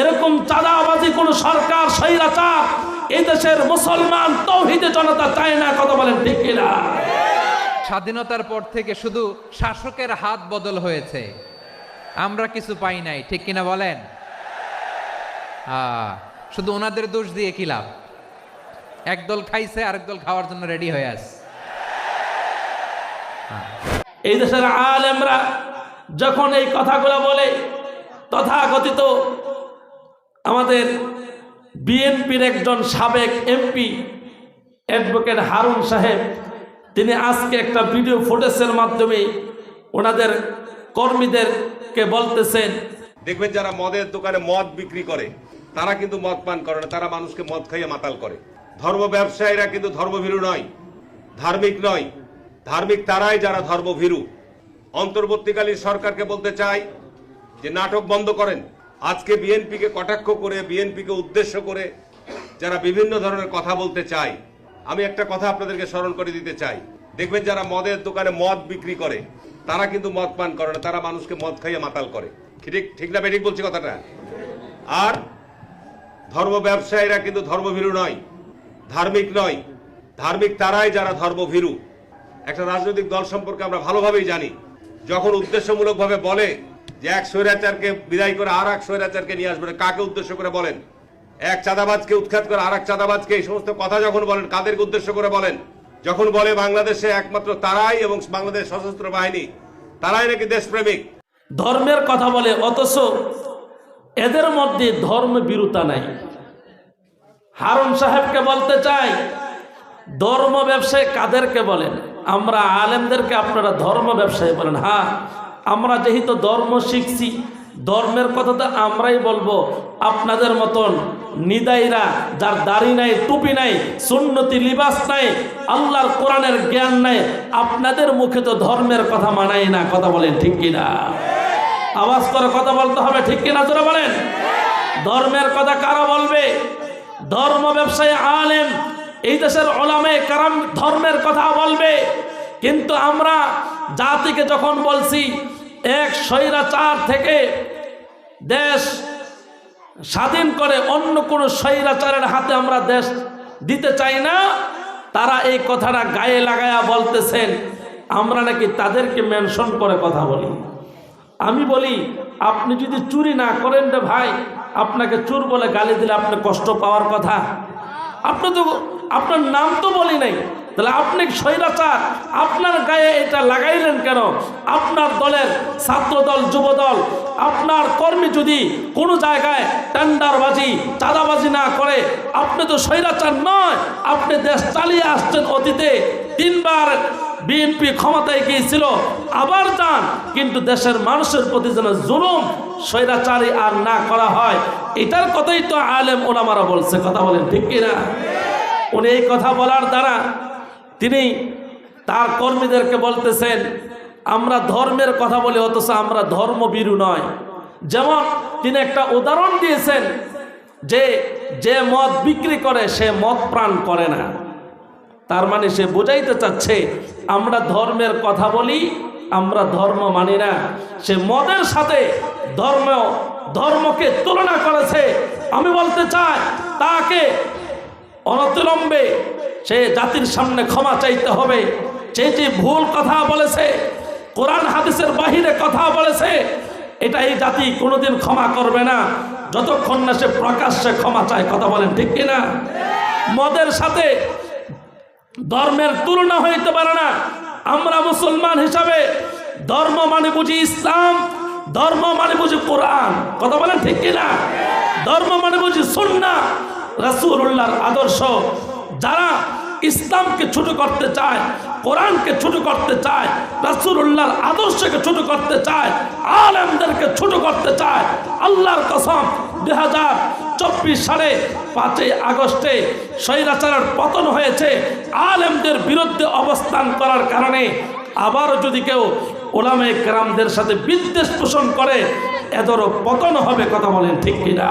এরকম চাঁদাবাজি কোন সরকার স্বৈরাচার এই দেশের মুসলমান তৌহিদে জনতা চায় না কথা বলেন ঠিক কিনা? স্বাধীনতার পর থেকে শুধু শাসকের হাত বদল হয়েছে। আমরা কিছু পাই নাই ঠিক কিনা বলেন? আহ, শুধু ওনাদের দোষ দিয়ে কি লাভ? একদল খাইছে আরেক দল খাওয়ার জন্য রেডি হয়ে আছে। এই দেশের আলেমরা যখন এই কথাগুলো বলে তথাকথিত আমাদের বিএনপির একজন সাবেক এমপি অ্যাডভোকেট হারুন সাহেব, তিনি আজকে একটা ভিডিও ফুটেজের মাধ্যমে ওনাদের কর্মীদেরকে বলতেছেন। দেখবেন যারা মদের দোকানে মদ বিক্রি করে, তারা কিন্তু মদ পান করে না, তারা মানুষকে মদ খাইয়ে মাতাল করে। ধর্ম ব্যবসায়ীরা কিন্তু ধর্মভীরু নয়, ধার্মিক নয়। ধার্মিক তারাই যারা ধর্মভীরু। অন্তর্বর্তীকালীন সরকারকে বলতে চাই যে, নাটক বন্ধ করেন। আজকে বিএনপিকে কটাক্ষ করে, বিএনপিকে উদ্দেশ্য করে যারা বিভিন্ন ধরনের কথা বলতে চায়, আমি একটা কথা আপনাদেরকে স্মরণ করে দিতে চাই। দেখবেন যারা মদের দোকানে মদ বিক্রি করে, তারা কিন্তু মদ পান করে না, তারা মানুষকে মদ খাইয়ে মাতাল করে। ঠিক ঠিক না বেঠিক বলছি কথাটা? আর ধর্ম ব্যবসায়ীরা কিন্তু ধর্মভীরু নয়, ধার্মিক নয়। ধার্মিক তারাই যারা ধর্মভীরু। একটা রাজনৈতিক দল সম্পর্কে আমরা ভালোভাবেই জানি। যখন উদ্দেশ্যমূলকভাবে বলে যে এক স্বৈরাচারকে বিদায় করে আর এক স্বৈরাচারকে নিয়ে আসবে কাকে উদ্দেশ্য করে বলেন? এক চাঁদাবাজকে উৎখাত করে আর এক চাঁদাবাজকে এই সমস্ত কথা যখন বলেন, কাদেরকে উদ্দেশ্য করে বলেন? যখন বলে বাংলাদেশে একমাত্র তারাই এবং বাংলাদেশ সশস্ত্র বাহিনী, তারাই নাকি দেশপ্রেমিক? ধর্মের কথা বলে, অথচ এদের মধ্যে ধর্ম বিরুতা নাই। হারুন সাহেবকে বলতে চাই, ধর্ম ব্যবসায়ী কাদেরকে বলেন? আমরা আলেমদেরকে আপনারা ধর্ম ব্যবসায়ী বলেন। হ্যাঁ আমরা যেহেতু ধর্ম শিখছি, ধর্মের কথা তো আমরাই বলব। আপনাদের মতন নিদাইরা, যার দাড়ি নাই, টুপি নাই, সুন্নতি লিবাস নাই, আল্লাহর কোরআনের জ্ঞান নাই, আপনাদের মুখে তো ধর্মের কথা মানাই না, কথা বলেন ঠিক কিনা? আওয়াজ করে কথা বলতে হবে ঠিক কিনা তোরা বলেন? ধর্মের কথা কারা বলবে? ধর্ম ব্যবসায়ী আলেম, এই দেশের ওলামে কারাম ধর্মের কথা বলবে। কিন্তু আমরা জাতিকে যখন বলছি এক স্বৈরাচার থেকে দেশ স্বাধীন করে অন্য কোনো স্বৈরাচারের হাতে আমরা দেশ দিতে চাই না। তারা এই কথাটা গায়ে লাগায়া বলতেছেন। আমরা নাকি তাদেরকে মেনশন করে কথা বলি। আমি বলি, আপনি যদি চুরি না করেন রে ভাই, আপনাকে চুর বলে গালি দিলে আপনি কষ্ট পাওয়ার কথা। আপনি তো আপনার নাম তো বলি নাই। তাহলে আপনি স্বৈরাচার, আপনার গায়ে এটা লাগাইলেন কেন? আপনার দলের ছাত্রদল, যুবদল যুব দল আপনার কর্মী যদি কোনো জায়গায় টেন্ডারবাজি, চাঁদাবাজি না করে, আপনি তো স্বৈরাচার নয়, আপনি দেশ চালিয়ে আসছেন অতীতে। তিনবার বিএনপি ক্ষমতায় গিয়েছিল, আবার যান, কিন্তু দেশের মানুষের প্রতি যেন জুলুম, স্বৈরাচারী আর না করা হয়, এটার কথাই তো আলেম ওলামারা বলছে, কথা বলেন ঠিক কিনা? উনি এই কথা বলার দ্বারা তিনি তার কর্মীদেরকে বলতেছেন, আমরা ধর্মের কথা বলি, অথচ আমরা ধর্মবীরু নয়। যেমন তিনি একটা উদাহরণ দিয়েছেন যে যে মদ বিক্রি করে, সে মদ প্রাণ করে না। তার মানে সে বোঝাইতে চাচ্ছে, আমরা ধর্মের কথা বলি, আমরা ধর্ম মানি না। সে মদের সাথে ধর্ম, ধর্মকে তুলনা করেছে। আমি বলতে চাই, তাকে অনতিলম্বে সে জাতির সামনে ক্ষমা চাইতে হবে। সে যে ভুল কথা বলেছে, কোরআন হাদিসের বাহিরে কথা বলেছে এটা এই জাতি কোনোদিন ক্ষমা করবে না। যতক্ষণ না সে প্রকাশ্যে ক্ষমা চায়, কথা বলেন ঠিক কিনা? মদের সাথে ধর্মের তুলনা হইতে পারে না। আমরা মুসলমান হিসাবে ধর্ম মানে বুঝি ইসলাম, ধর্ম মানে বুঝি কোরআন। কথা বলেন ঠিক কিনা? ধর্ম মানে বুঝি সুন্না, রাসূলুল্লাহর আদর্শ। যারা ইসলামকে ছোট করতে চায়, কোরআনকে ছোট করতে চায়, রাসূলুল্লাহর আদর্শকে ছোট করতে চায়, আলেমদেরকে ছোট করতে চায়, আল্লাহর কসম দুই হাজার চব্বিশ সালে পাঁচই আগস্টে স্বৈরাচারের পতন হয়েছে, আলেমদের বিরুদ্ধে অবস্থান করার কারণে আবার যদি কেউ ওলামে গ্রামদের সাথে বিদ্বেষ পোষণ করে, এদেরও পতন হবে কথা বলেন ঠিক কিনা?